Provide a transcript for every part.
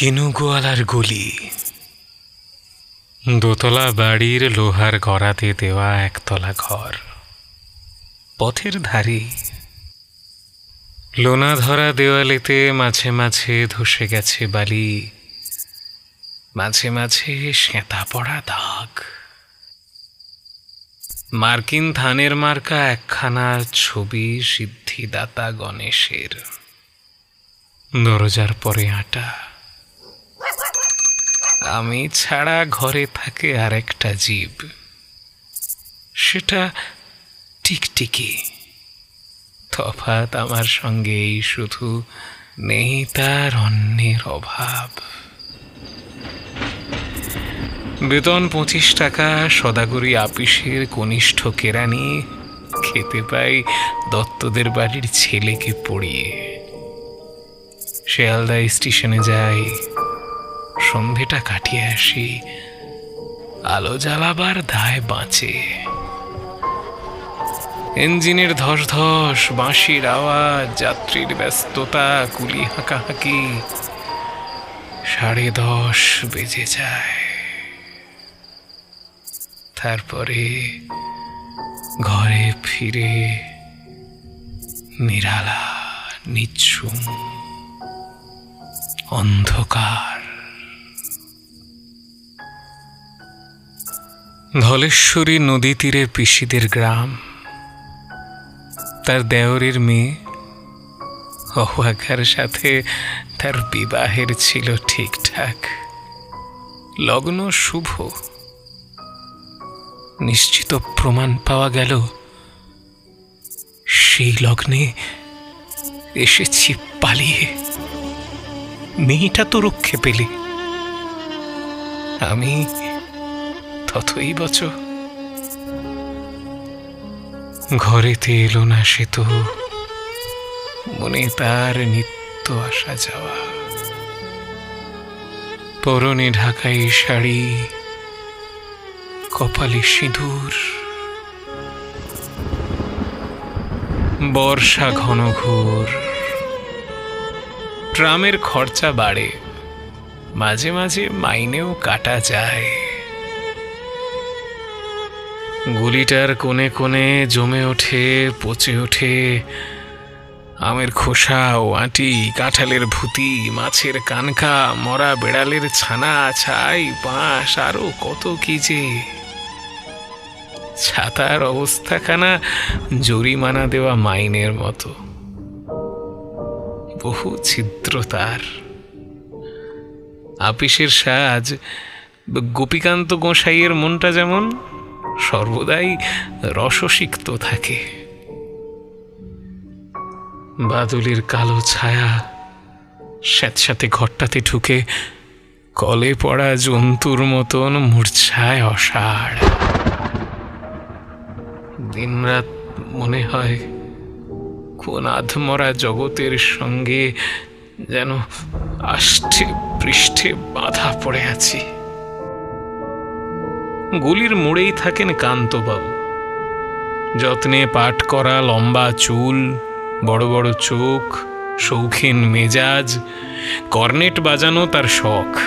কিনুগোয়ালার গলি। দোতলা বাড়ির লোহার গড়াতে দেওয়া একতলা ঘর। পথের ধারে লোনা ধরা দেওয়ালেতে মাঝে মাঝে ধসে গেছে বালি, মাঝে মাঝে সেঁতা পড়া দাগ। মার্কিন ধানের মার্কা একখানা ছবি সিদ্ধিদাতা গণেশের। দরজার পরে আটা। আমি ছাড়া ঘরে থাকে আরেকটা জীব। সেটা টিকটিকি। তফাৎ আমার সঙ্গে এই শুধু নেই তার অন্যের অভাব। বেতন পঁচিশ টাকা, সদাগরি আপিসের কনিষ্ঠ কেরানি, খেতে পাই দত্তদের বাড়ির ছেলেকে পড়িয়ে। শিয়ালদা স্টেশনে যাই সন্ধেটা কাটিয়ে আসি। আলো জ্বালাবার দায় বাঁচে। ইঞ্জিনের ধস ধস বাঁশির আওয়াজ, যাত্রীর ব্যস্ততা, কুলি হাঁকাহাঁকি। সাড়ে দশ বেজে যায়। তারপরে ঘরে ফিরে নিরালা, নিচ্ছুম, অন্ধকার। ধলেশ্বরী নদী তীরে পিসিদের গ্রাম। তার দেওরের মেয়ে অহুয়াকার সাথে তার বিবাহের ছিল ঠিকঠাক। লগ্ন শুভ। নিশ্চিত প্রমাণ পাওয়া গেল। সেই লগ্নে এসেছি পালিয়ে। মেয়েটা তো রক্ষে পেলে। আমি ততই বচ। ঘরেতে এলো না সে তো মনে তার নিত্য আসা যাওয়া। পরনে ঢাকাই শাড়ি, কপালে সিঁদুর। বর্ষা ঘন ঘোর, ট্রামের খরচা বাড়ে, মাঝে মাঝে মাইনেও কাটা যায়। গুলিটার কোণে কোণে জমে ওঠে, পচে ওঠে। আমের খোসা ও আটি, কাঁঠালের ভুতি, মাছের কানকা, মরা বেড়ালের ছানা, ছাই, বাঁশ, আরও কত কি যে। ছাতার অবস্থাখানা জরিমানা দেওয়া মাইনের মতো। বহু ছিদ্র তার। আপিসের সাজ গোপীকান্ত গোসাইয়ের মনটা যেমন সর্বদাই রসসিক্ত থাকে। বাদুলির কালো ছায়া স্যাঁতস্যাঁতে ঘরটাতে ঢুকে কলে পড়া জন্তুর মতন মূর্ছায় অসাড় দিনরাত মনে হয় কোন আধমরা জগতের সঙ্গে যেন আষ্টে পৃষ্ঠে বাধা পড়ে আছি। গুলির মোড়েই থাকেন কান্তবাবু। যত্নে পাঠ করা লম্বা চুল, বড় বড় চোখ, শৌখিন মেজাজ, কর্নেট বাজানো তার শখ।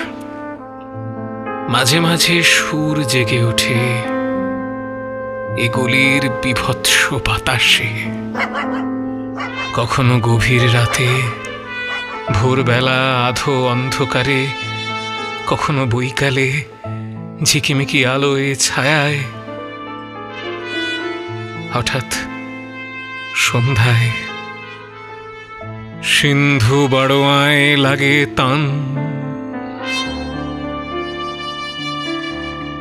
মাঝে মাঝে সুর জেগে ওঠে এগুলির বিভৎস বাতাসে। কখনো গভীর রাতে, ভোরবেলা আধো অন্ধকারে, কখনো বৈকালে ঝিকিমিকি আলোয় ছায়ায়। হঠাৎ সন্ধ্যায় সিন্ধু বাড়োয়ায় লাগে তান।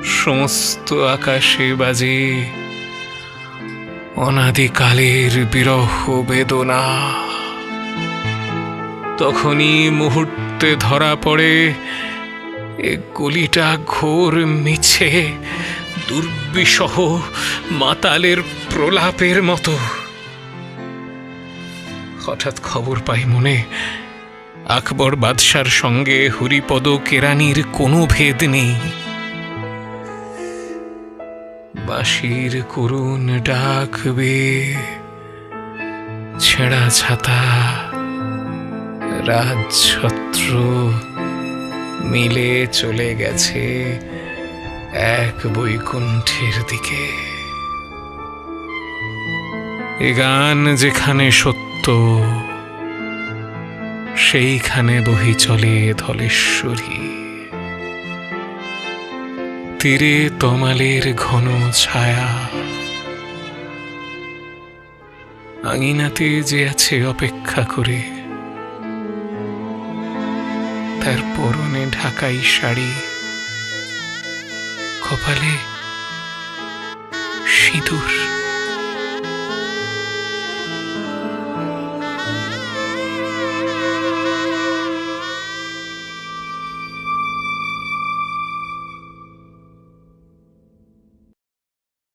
সমস্ত আকাশে বাজে অনাদিকালের বিরহ বেদনা। তখনই মুহূর্তে ধরা পড়ে এ গলিটা ঘোর মিছে দুর্বিসহ মাতালের প্রলাপের মতো। হঠাৎ খবর পাই মনে, আকবর বাদশার সঙ্গে হরিপদ কেরানির কোনো ভেদ নেই। বাঁশির করুণ ডাকবে ছেঁড়া ছাতা, রাজছত্র মিলে চলে গেছে এক বৈকুণ্ঠের দিকে। এ গান যেখানে সত্য, সেইখানে বহি চলে ধলেশ্বরী। তীরে তমালের ঘন ছায়া। আঙিনাতে যে আছে অপেক্ষা করে তার পরনে ঢাকাই শাড়ি। কপালে সিঁদুর।